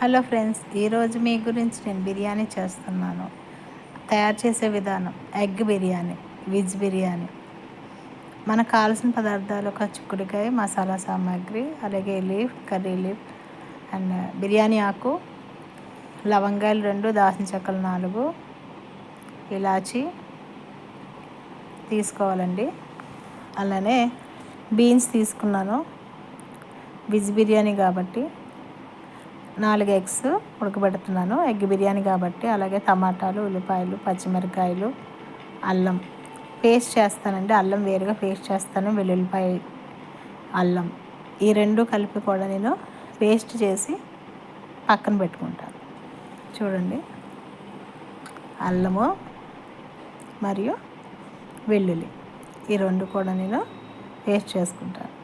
Hello friends ఈరోజు మీ గురించి నేను బిర్యానీ చేస్తున్నాను. తయారు చేసే విధానం ఎగ్ బిర్యానీ వెజ్ బిర్యానీ. మనకు కావాల్సిన పదార్థాలు ఒక చిక్కుడుకాయ మసాలా సామాగ్రి అలాగే leaf curry leaf and biryani ఆకు లవంగాలు రెండు దాసిన చెక్కలు నాలుగు ఇలాచి తీసుకోవాలండి. అలానే బీన్స్ తీసుకున్నాను వెజ్ బిర్యానీ కాబట్టి. నాలుగు ఎగ్స్ ఉడకబెడుతున్నాను. ఎగ్ బిర్యానీ కాబట్టి అలాగే టమాటాలు ఉల్లిపాయలు పచ్చిమిరకాయలు అల్లం పేస్ట్ చేస్తానండి. అల్లం వేరుగా పేస్ట్ చేస్తాను. వెల్లుల్లిపాయ అల్లం ఈ రెండు కలిపి కూడా నేను పేస్ట్ చేసి పక్కన పెట్టుకుంటాను. చూడండి. అల్లము మరియు వెల్లుల్లి ఈ రెండు కూడా నేను పేస్ట్ చేసుకుంటాను.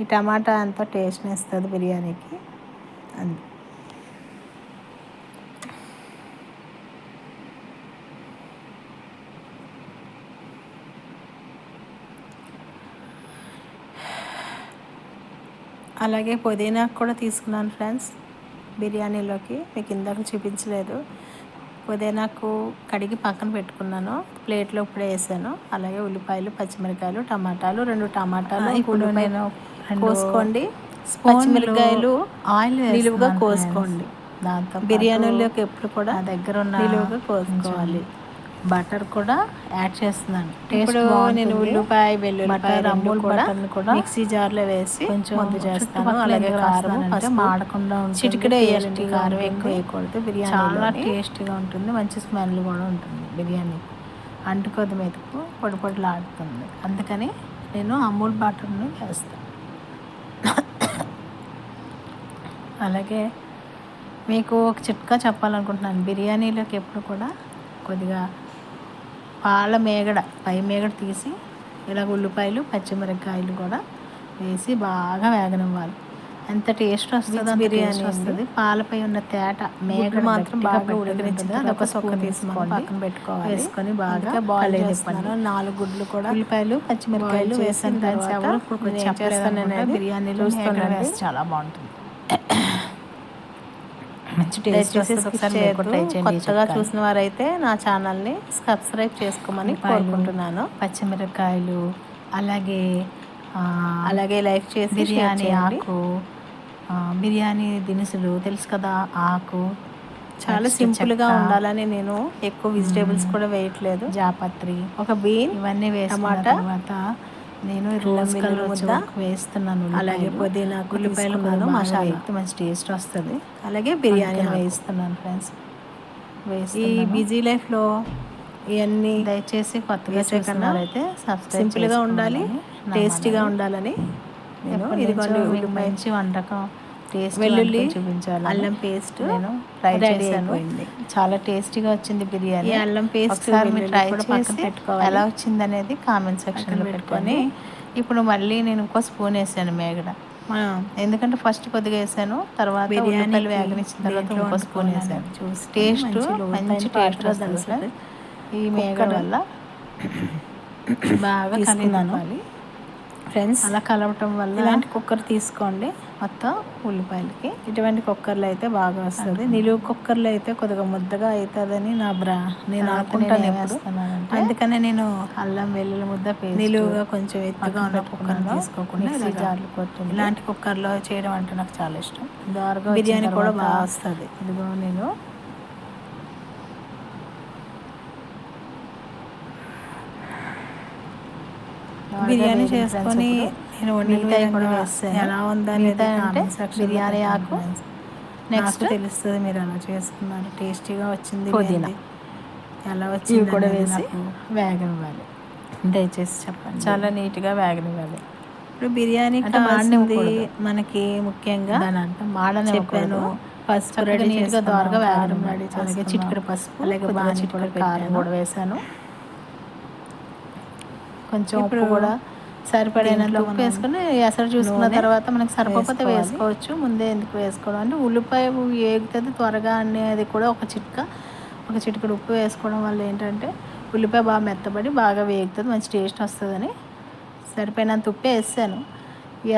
ఈ టమాటా అంతా టేస్ట్ని ఇస్తుంది బిర్యానీకి. అంది. అలాగే పుదీనా కూడా తీసుకున్నాను ఫ్రెండ్స్ బిర్యానీలోకి. మీకు ఇందాక చూపించలేదు. పుదీనాకు కడిగి పక్కన పెట్టుకున్నాను. ప్లేట్లో ఇప్పుడే వేసాను. అలాగే ఉల్లిపాయలు పచ్చిమిరకాయలు టమాటాలు రెండు టమాటాలు ఇప్పుడు నేను కోసుకోండి. పచ్చిమిరకాయలు ఆయిల్ నిలువుగా కోసుకోండి. దాంతో బిర్యానీలోకి ఎప్పుడు కూడా దగ్గర ఉన్న నిలువుగా కోసుకోవాలి. బటర్ కూడా యాడ్ చేస్తున్నాను. టేస్ట్ నేను ఉల్లిపాయ వెల్లుల్లిపాయ బటర్ని కూడా మిక్సీ జార్లో వేసి కొంచెం ముందు చేస్తాను. అలాగే కారం అంటే మాడకుండా ఉంటుంది. చిటికడే వేయాలండి కారం ఎక్కువ వేయకూడదు. బిర్యానీ చాలా టేస్టీగా ఉంటుంది. మంచి స్మెల్ కూడా ఉంటుంది బిర్యానీ. అంటుకోదు మెతుకు పొడి పొడిలాడుతుంది. అందుకని నేను అమూల్ బటర్ని వేస్తాను. అలాగే మీకు ఒక చిట్కా చెప్పాలనుకుంటున్నాను. బిర్యానీలోకి ఎప్పుడు కూడా కొద్దిగా పాల మేగడ పై మేగడ తీసి ఇలా ఉల్లిపాయలు పచ్చిమిరపకాయలు కూడా వేసి బాగా వేగనివ్వాలి. ఎంత టేస్ట్ వస్తుంది బిర్యానీ వస్తుంది. పాలపై ఉన్న తేట మేగడ మాత్రం బాగా ఉడికించింది అది ఒక సొక్క తీసుకోండి. పక్కన పెట్టుకోవాలి. వేసుకొని బాగా బాయిల్ చేస్తాను నాలుగు గుడ్లు కూడా ఉల్లిపాయలు పచ్చిమిరపకాయలు వేసిన తర్వాత ఇప్పుడు బిర్యానీలో చాలా బాగుంటుంది. మంచి టేస్ట్ కొత్తగా చూసిన వారైతే నా ఛానల్ని సబ్స్క్రైబ్ చేసుకోమని కోరుకుంటున్నాను. పచ్చిమిరపకాయలు అలాగే అలాగే లైక్ చేసి బిర్యానీ ఆకు బిర్యానీ దినుసులు తెలుసు కదా ఆకు చాలా సింపుల్గా ఉండాలని నేను ఎక్కువ వెజిటేబుల్స్ కూడా వేయట్లేదు. జాపత్రి ఒక బీన్ ఇవన్నీ వేసుకున్న తర్వాత నేను రోజ్ కలర్ ముద్ద వేస్తున్నాను అలాగే పుదీనా ఉల్లిపాయలు కూడా మసాలా. మంచి టేస్ట్ వస్తుంది. అలాగే బిర్యానీ వేస్తున్నాను ఫ్రెండ్స్. వేసి ఈ బిజీ లైఫ్లో ఇవన్నీ దయచేసి కొత్తగా చేస్తున్నారైతే సింపుల్గా ఉండాలి టేస్టీగా ఉండాలని నేను ఇది మంచి వంటకం వెల్లుల్లి చూపించాలి. అల్లం పేస్ట్ నేను ఫ్రై చేశాను. చాలా టేస్టీగా వచ్చింది బిర్యానీ. అల్లం పేస్ట్ మీరు ట్రై చేసి పెట్టుకోవాలి. ఎలా వచ్చింది అనేది కామెంట్ సెక్షన్లో పెట్టుకొని ఇప్పుడు మళ్ళీ నేను ఇంకో స్పూన్ వేసాను మేగడ. ఎందుకంటే ఫస్ట్ కొద్దిగా వేసాను తర్వాత బిర్యానీలు వేగనిచ్చిన తర్వాత ఇంకో స్పూన్ వేసాను. టేస్ట్ మంచి టేస్ట్ వస్తుంది ఈ మేగడ వల్ల బాగా కలిగినాను ఫ్రెండ్స్ అలా కలవటం వల్ల ఇలాంటి కుక్కర్ తీసుకోండి మొత్తం ఉల్లిపాయలకి. ఇటువంటి కుక్కర్లో అయితే బాగా వస్తుంది. నిలువు కుక్కర్లో అయితే కొద్దిగా ముద్దగా అవుతుందని నా బ్రా నేను అనుకుంటాను అందుకనే నేను అల్లం వెల్లుల్లి ముద్ద నిలువుగా కొంచెం ఎత్తుగా ఉన్న కుక్కర్ తీసుకోకుండా జార్లు కొట్టింది. ఇలాంటి కుక్కర్లో చేయడం అంటే నాకు చాలా ఇష్టం. బిర్యానీ కూడా బాగా వస్తుంది. ఇదిగో నేను బిర్యానీ చేసుకొని నేను వండినవి కూడా వేస్తాను ఎలా ఉందని అంటే బిర్యానీ ఆకు. నెక్స్ట్ తెలుస్తుంది మీరు అలా చేసుకున్నారు. టేస్టీగా వచ్చింది పుదీనా. ఎలా వచ్చింది కూడా వేసి వేగనివ్వాలి. దయచేసి చెప్పండి. చాలా నీట్గా వేగనివ్వాలి. ఇప్పుడు బిర్యానీ మాడినది మనకి ముఖ్యంగా మాడని చెప్పాను. పసుపు రెడీ నీట్గా దోరగా వేగడం రెడీ అలాగే చిటికెడు పసుపు అలాగే బాగా చిటికెడు కారం కూడా వేసాను కొంచెం ఉప్పు కూడా సరిపడేనంత ఉప్పు వేసుకొని ఎసరు చూసుకున్న తర్వాత మనకి సరిపోతే వేసుకోవచ్చు. ముందే ఎందుకు వేసుకోవడం అంటే ఉల్లిపాయ వేగుతుంది త్వరగా అనేది కూడా ఒక చిట్క. ఒక చిటికడు ఉప్పు వేసుకోవడం వల్ల ఏంటంటే ఉల్లిపాయ బాగా మెత్తబడి బాగా వేగుతుంది మంచి టేస్ట్ వస్తుందని సరిపోయినంత ఉప్పు వేసాను.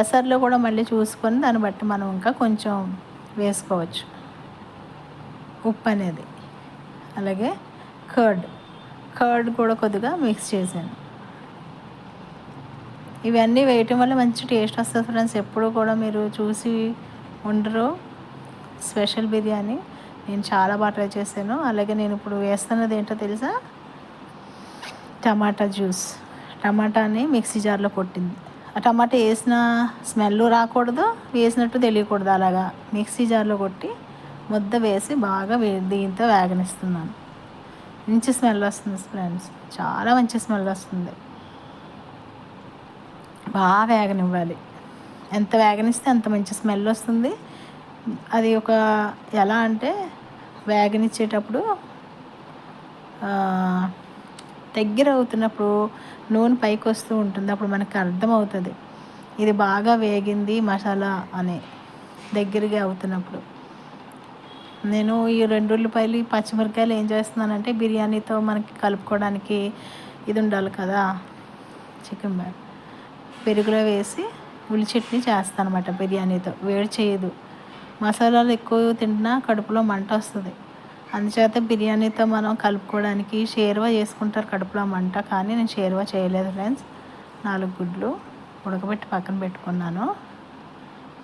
ఎసర్లో కూడా మళ్ళీ చూసుకొని దాన్ని బట్టి మనం ఇంకా కొంచెం వేసుకోవచ్చు. ఉప్పు అనేది. అలాగే కర్డ్. కర్డ్ కూడా కొద్దిగా మిక్స్ చేశాను. ఇవన్నీ వేయటం వల్ల మంచి టేస్ట్ వస్తుంది ఫ్రెండ్స్. ఎప్పుడు కూడా మీరు చూసి ఉండరు. స్పెషల్ బిర్యానీ. నేను చాలా బాగా ట్రై చేశాను. అలాగే నేను ఇప్పుడు వేస్తున్నది ఏంటో తెలుసా? టమాటా జ్యూస్. టమాటాని మిక్సీ జార్లో కొట్టింది. ఆ టమాటా వేసిన స్మెల్ రాకూడదు వేసినట్టు తెలియకూడదు. అలాగా మిక్సీ జార్లో కొట్టి ముద్ద వేసి బాగా వే దీంతో వేగనిస్తున్నాను. మంచి స్మెల్ వస్తుంది ఫ్రెండ్స్. చాలా మంచి స్మెల్ వస్తుంది. బాగా వేగనివ్వాలి. ఎంత వేగనిస్తే అంత మంచి స్మెల్ వస్తుంది. అది ఒక ఎలా అంటే వేగనిచ్చేటప్పుడు దగ్గర అవుతున్నప్పుడు నూనె పైకి వస్తూ ఉంటుంది. అప్పుడు మనకు అర్థమవుతుంది. ఇది బాగా వేగింది మసాలా అని దగ్గరగా అవుతున్నప్పుడు. నేను ఈ రెండు ఉల్లిపాయలు పచ్చిమిరకాయలు ఏం చేస్తున్నానంటే బిర్యానీతో మనకి కలుపుకోవడానికి ఇది ఉండాలి కదా చికెన్ బ్యాగ్ పెరుగులో వేసి ఉల్లి చట్నీ చేస్తాను అనమాట బిర్యానీతో. వేడి చేయదు. మసాలాలు ఎక్కువ తింటున్నా కడుపులో మంట వస్తుంది. అందుచేత బిర్యానీతో మనం కలుపుకోవడానికి షేర్వా చేసుకుంటారు కడుపులో మంట కానీ నేను షేర్వా చేయలేదు ఫ్రెండ్స్. నాలుగు గుడ్లు ఉడకబెట్టి పక్కన పెట్టుకున్నాను.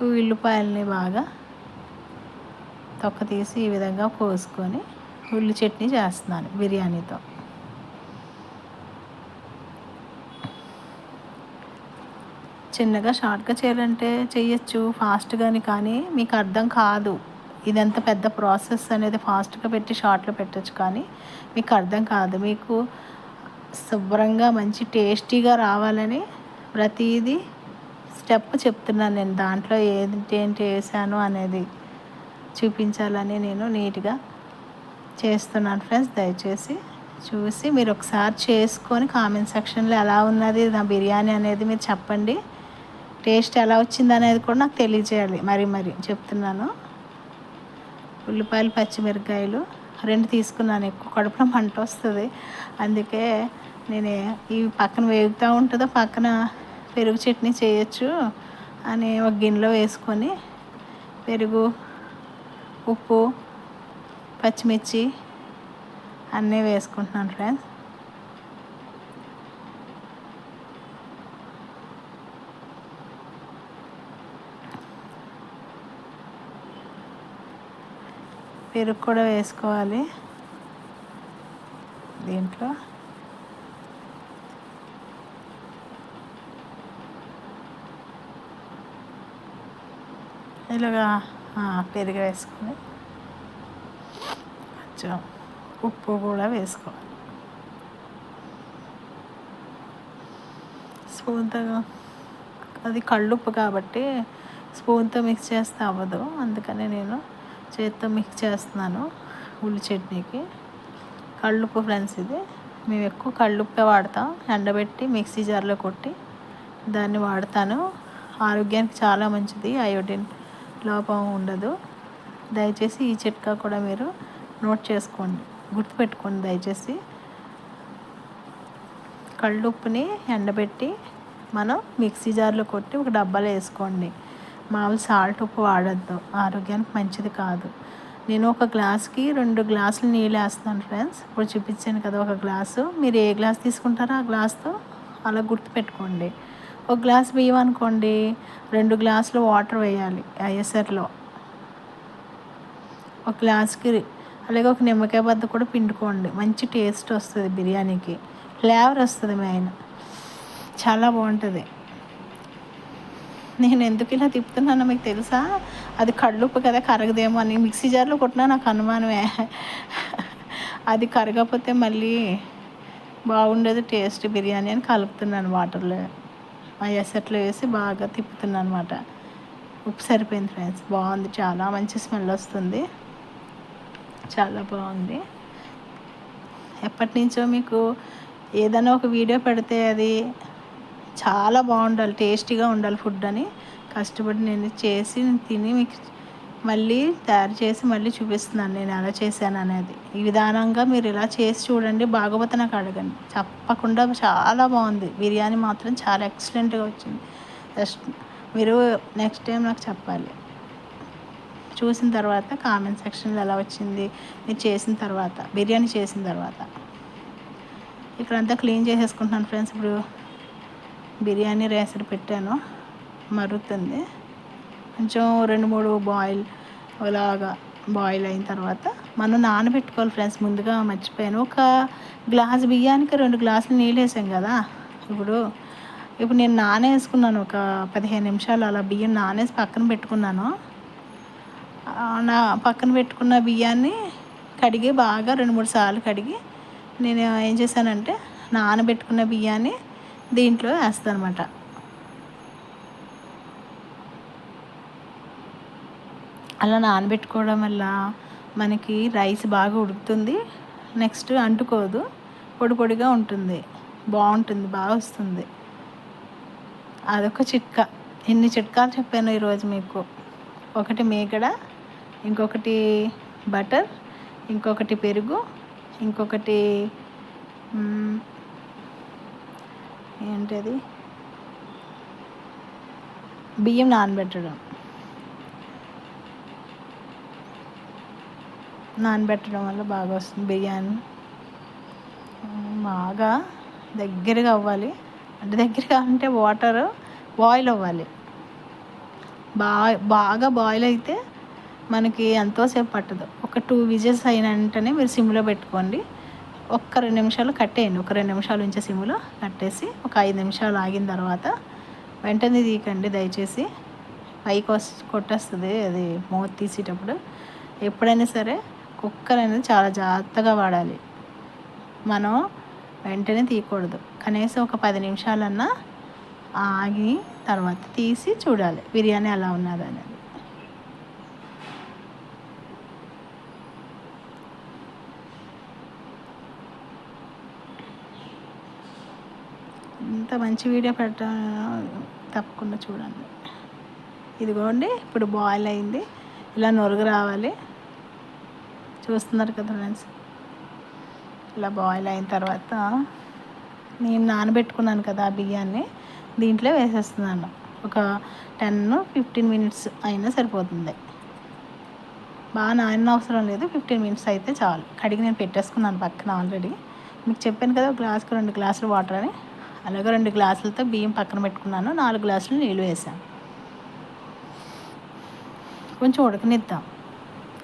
ఉల్లిపాయలని బాగా తొక్క తీసి ఈ విధంగా కోసుకొని ఉల్లి చట్నీ చేస్తున్నాను బిర్యానీతో. చిన్నగా షార్ట్గా చేయాలంటే చేయొచ్చు ఫాస్ట్గాని కానీ మీకు అర్థం కాదు. ఇదంత పెద్ద ప్రాసెస్ అనేది ఫాస్ట్గా పెట్టి షార్ట్లో పెట్టచ్చు కానీ మీకు అర్థం కాదు. మీకు శుభ్రంగా మంచి టేస్టీగా రావాలని ప్రతిదీ స్టెప్ చెప్తున్నాను నేను. దాంట్లో ఏంటి ఏంటి వేసాను అనేది చూపించాలని నేను నీట్గా చేస్తున్నాను ఫ్రెండ్స్. దయచేసి చూసి మీరు ఒకసారి చేసుకొని కామెంట్ సెక్షన్లో ఎలా ఉన్నది నా బిర్యానీ అనేది మీరు చెప్పండి. టేస్ట్ ఎలా వచ్చింది అనేది కూడా నాకు తెలియజేయాలి. మరి మరి చెప్తున్నాను. ఉల్లిపాయలు పచ్చిమిరకాయలు రెండు తీసుకున్నాను. ఎక్కువ కడుపులో మంట వస్తుంది. అందుకే నేను ఇవి పక్కన వేగుతూ ఉంటుందో. పక్కన పెరుగు చట్నీ చేయొచ్చు అని ఒక గిన్నెలో వేసుకొని పెరుగు ఉప్పు పచ్చిమిర్చి అన్నీ వేసుకుంటున్నాను ఫ్రెండ్స్. పెరుగు కూడా వేసుకోవాలి. దీంట్లో ఇలాగా పెరుగు వేసుకొని కొంచెం ఉప్పు కూడా వేసుకోవాలి. స్పూన్తో అది కళ్ళుప్పు కాబట్టి స్పూన్తో మిక్స్ చేస్తే అవ్వదు. అందుకని నేను చేత్తో మిక్స్ చేస్తున్నాను ఉల్లి చట్నీకి. కళ్ళుప్పు ఫ్రెండ్స్ ఇది. మేము ఎక్కువ కళ్ళుప్పే వాడతాం. ఎండబెట్టి మిక్సీ జార్లో కొట్టి దాన్ని వాడతాను. ఆరోగ్యానికి చాలా మంచిది. అయోడిన్ లోపం ఉండదు. దయచేసి ఈ చిట్కా కూడా మీరు నోట్ చేసుకోండి. గుర్తుపెట్టుకోండి దయచేసి. కళ్ళుప్పుని ఎండబెట్టి మనం మిక్సీ జార్లో కొట్టి ఒక డబ్బాలో వేసుకోండి. మామూలు సాల్ట్ ఉప్పు వాడద్దు. ఆరోగ్యానికి మంచిది కాదు. నేను ఒక గ్లాస్కి రెండు గ్లాసులు నీళ్ళు వేస్తాను ఫ్రెండ్స్. ఇప్పుడు చూపించాను కదా ఒక గ్లాసు. మీరు ఏ గ్లాస్ తీసుకుంటారో ఆ గ్లాస్తో అలా గుర్తుపెట్టుకోండి ఒక గ్లాస్ బియ్యం అనుకోండి. రెండు గ్లాసులు వాటర్ వేయాలి ఐఎస్ఆర్లో ఒక గ్లాస్కి అలాగే ఒక నిమ్మకాయ బద్ద కూడా పిండుకోండి. మంచి టేస్ట్ వస్తుంది బిర్యానీకి. ఫ్లేవర్ వస్తుంది మెయిన్. చాలా బాగుంటుంది. నేను ఎందుకు ఇలా తిప్పుతున్నానో మీకు తెలుసా? అది కళ్ళుప్పు కదా కరగదేమో అని. మిక్సీ జార్లో కొట్టినా నాకు అనుమానమే. అది కరగకపోతే మళ్ళీ బాగుండదు టేస్ట్ బిర్యానీ అని కలుపుతున్నాను వాటర్లో. ఆ ఎసట్లో వేసి బాగా తిప్పుతున్నాను అనమాట ఉప్పు సరిపోయింది ఫ్రెండ్స్. బాగుంది చాలా మంచి స్మెల్ వస్తుంది. చాలా బాగుంది. ఎప్పటి నుంచో మీకు ఏదైనా ఒక వీడియో పెడితే అది చాలా బాగుండాలి టేస్టీగా ఉండాలి ఫుడ్ అని. కష్టపడి నేను చేసి తిని మీకు మళ్ళీ తయారు చేసి మళ్ళీ చూపిస్తున్నాను. నేను ఎలా చేశాను అనేది. ఈ విధానంగా మీరు ఇలా చేసి చూడండి. భాగవత నాకు అడగండి. తప్పకుండా చాలా బాగుంది. బిర్యానీ మాత్రం చాలా ఎక్సలెంట్గా వచ్చింది. జస్ట్ మీరు నెక్స్ట్ టైం నాకు చెప్పాలి. చూసిన తర్వాత కామెంట్ సెక్షన్లో ఎలా వచ్చింది? మీరు చేసిన తర్వాత బిర్యానీ చేసిన తర్వాత. ఇక్కడంతా క్లీన్ చేసేసుకుంటున్నాను ఫ్రెండ్స్ ఇప్పుడు. బిర్యానీ రేసర్ పెట్టాను. మరుగుతుంది. కొంచెం రెండు మూడు బాయిల్ అలాగా బాయిల్ అయిన తర్వాత మనం నానబెట్టుకోవాలి ఫ్రెండ్స్ ముందుగా మర్చిపోయాను. ఒక గ్లాస్ బియ్యానికి రెండు గ్లాసులు నీళ్ళు వేసాం కదా. ఇప్పుడు ఇప్పుడు నేను నానేసుకున్నాను ఒక పదిహేను నిమిషాలు అలా బియ్యం నానేసి పక్కన పెట్టుకున్నాను. నా పక్కన పెట్టుకున్న బియ్యాన్ని కడిగి బాగా రెండు మూడు సార్లు కడిగి నేను ఏం చేశానంటే నానబెట్టుకున్న బియ్యాన్ని దీంట్లో వేస్తాను అనమాట అలా నానబెట్టుకోవడం వల్ల మనకి రైస్ బాగా ఉడుకుతుంది. నెక్స్ట్ అంటుకోదు. పొడి పొడిగా ఉంటుంది. బాగుంటుంది బాగా వస్తుంది. అదొక చిట్కా. ఎన్ని చిట్కాలు చెప్పాను ఈరోజు మీకు. ఒకటి మేకడ ఇంకొకటి బటర్ ఇంకొకటి పెరుగు ఇంకొకటి ఏంటది? బియ్యం నానబెట్టడం. నానబెట్టడం వల్ల బాగా వస్తుంది బిర్యానీ. బాగా దగ్గరగా అవ్వాలి. అంటే దగ్గరగా అంటే వాటర్ బాయిల్ అవ్వాలి. బా బాగా బాయిల్ అయితే మనకి ఎంతోసేపు పట్టదు. ఒక టూ విజిల్స్ అయిన వెంటనే మీరు సిమ్లో పెట్టుకోండి. ఒక్క రెండు నిమిషాలు కట్టేయండి ఒక రెండు నిమిషాలు ఉంచే సిమ్లో కట్టేసి ఒక ఐదు నిమిషాలు ఆగిన తర్వాత వెంటనే తీయకండి దయచేసి. పైకి వస్తు కొట్టేస్తుంది అది మూత తీసేటప్పుడు. ఎప్పుడైనా సరే కుక్కర్ అనేది చాలా జాగ్రత్తగా వాడాలి. మనం వెంటనే తీయకూడదు. కనీసం ఒక పది నిమిషాలన్నా ఆగి తర్వాత తీసి చూడాలి. బిర్యానీ ఎలా ఉన్నది అనేది ఇంత మంచి వీడియో పెట్టడం తప్పకుండా చూడండి. ఇదిగోండి ఇప్పుడు బాయిల్ అయింది. ఇలా నొరుగు రావాలి. చూస్తున్నారు కదా ఫ్రెండ్స్ ఇలా బాయిల్ అయిన తర్వాత నేను నానబెట్టుకున్నాను కదా ఆ బియ్యాన్ని దీంట్లో వేసేస్తున్నాను. ఒక టెన్ ఫిఫ్టీన్ మినిట్స్ అయినా సరిపోతుంది. బాగా నానిన అవసరం లేదు. ఫిఫ్టీన్ మినిట్స్ అయితే చాలు. కడిగి నేను పెట్టేసుకున్నాను పక్కన ఆల్రెడీ మీకు చెప్పాను కదా ఒక గ్లాస్కి రెండు గ్లాసులు వాటర్ అని. అలాగే రెండు గ్లాసులతో బియ్యం పక్కన పెట్టుకున్నాను. నాలుగు గ్లాసులు నీళ్ళు వేసాను కొంచెం ఉడకనిద్దాం.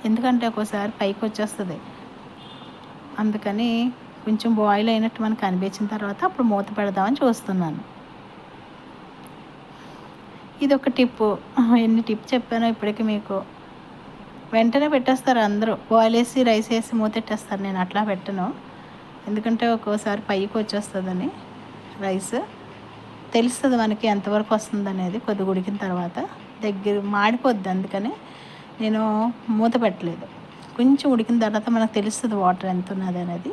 ఎందుకంటే ఒక్కోసారి పైకి వచ్చేస్తుంది. అందుకని కొంచెం బాయిల్ అయినట్టు మనకు అనిపించిన తర్వాత అప్పుడు మూత పెడదామని చూస్తున్నాను. ఇది ఒక టిప్పు. ఎన్ని టిప్ చెప్పానో ఇప్పటికి మీకు. వెంటనే పెట్టేస్తారు అందరూ. బాయిల్ వేసి రైస్ వేసి మూత పెట్టేస్తారు. నేను అట్లా పెట్టను. ఎందుకంటే ఒక్కోసారి పైకి వచ్చేస్తుందని. రైస్. తెలుస్తుంది మనకి ఎంతవరకు వస్తుంది అనేది కొద్దిగా ఉడికిన తర్వాత. దగ్గర మాడిపోద్ది అందుకని నేను మూత పెట్టలేదు. కొంచెం ఉడికిన తర్వాత మనకు తెలుస్తుంది వాటర్ ఎంత ఉన్నది అనేది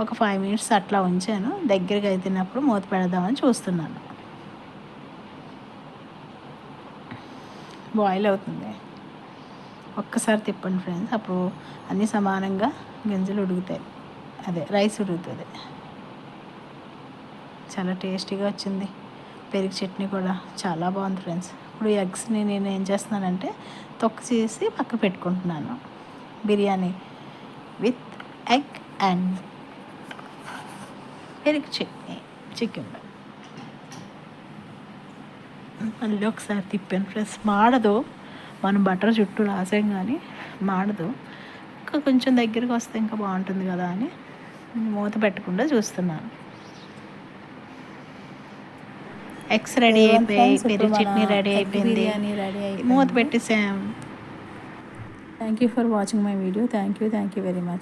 ఒక ఫైవ్ మినిట్స్ అట్లా ఉంచాను. దగ్గరగా అయితేనప్పుడు మూత పెడదామని చూస్తున్నాను. బాయిల్ అవుతుంది. ఒక్కసారి తిప్పండి ఫ్రెండ్స్. అప్పుడు అన్నీ సమానంగా గింజలు ఉడుకుతాయి. అదే రైస్ ఉడుకుతుంది. చాలా టేస్టీగా వచ్చింది. పెరుగు చట్నీ కూడా చాలా బాగుంది ఫ్రెండ్స్. ఇప్పుడు ఎగ్స్ని నేను ఏం చేస్తున్నానంటే తొక్క చేసి పక్క పెట్టుకుంటున్నాను. బిర్యానీ విత్ ఎగ్ అండ్ పెరుగు చట్నీ చికెన్. మళ్ళీ ఒకసారి తిప్పాను ఫ్రెండ్స్. మాడదు. మనం బటర్ చుట్టూ రాసాం కానీ మాడదు. ఇంకా కొంచెం దగ్గరికి వస్తే ఇంకా బాగుంటుంది కదా అని మూత పెట్టకుండా చూస్తున్నాను. ఎగ్స్ రెడీ అయిపోయాయి పెరుగు చట్నీ రెడీ అయిపోయింది. మూత పెట్టేసాం. Thank you for watching my video thank you thank you very much